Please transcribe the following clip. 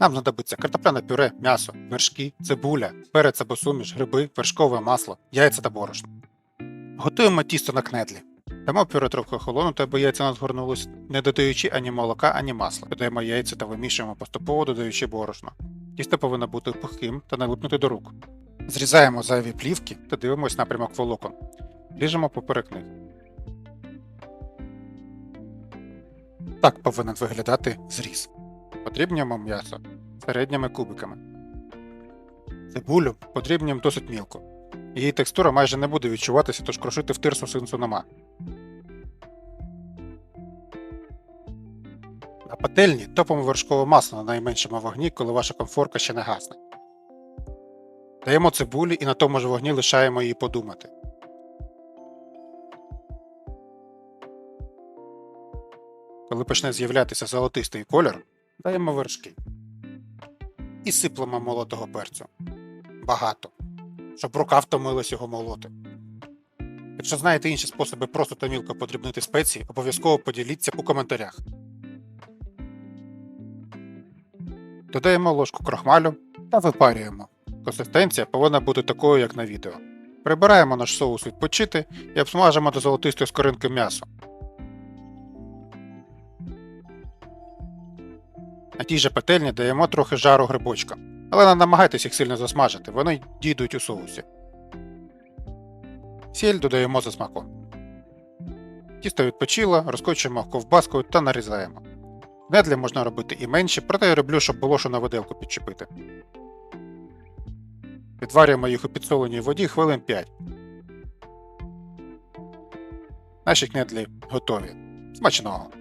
Нам знадобиться картопляне пюре, м'ясо, вершки, цибуля, перець або суміш, гриби, вершкове масло, яйця та борошно. Готуємо тісто на кнедлі. Дамо пюре трохи охолонути, аби яйця не згорнулись, не додаючи ані молока, ані масла. Додаємо яйця та вимішуємо поступово додаючи борошно. Тісто повинно бути пухким та не липнути до рук. Зрізаємо зайві плівки та дивимось напрямок волокон. Ріжемо поперек них. Так повинен виглядати зріз. Подрібнюємо м'ясо середніми кубиками. Цибулю подрібнюємо досить мілко. Її текстура майже не буде відчуватися, тож крошити в тирсу синсу нема. На пательні топимо вершкове масло на найменшому вогні, коли ваша комфорка ще не гасне. Даємо цибулі і на тому ж вогні лишаємо її подумати. Коли почне з'являтися золотистий кольор, даємо вершки. І сиплемо молотого перцю. Багато. Щоб рука втомилась його молоти. Якщо знаєте інші способи просто та мілко подрібнити спеції, обов'язково поділіться у коментарях. Додаємо ложку крохмалю та випарюємо. Консистенція повинна бути такою, як на відео. Прибираємо наш соус відпочити і обсмажимо до золотистої скоринки м'ясо. На тій же пательні даємо трохи жару грибочкам, але не намагайтесь їх сильно засмажити, вони дійдуть у соусі. Сіль додаємо за смаком. Тісто відпочило, розкочуємо ковбаскою та нарізаємо. Недлі можна робити і менші, проте я роблю, щоб було що на виделку підчепити. Відварюємо їх у підсоленій воді хвилин 5. Наші кнедлі готові. Смачного!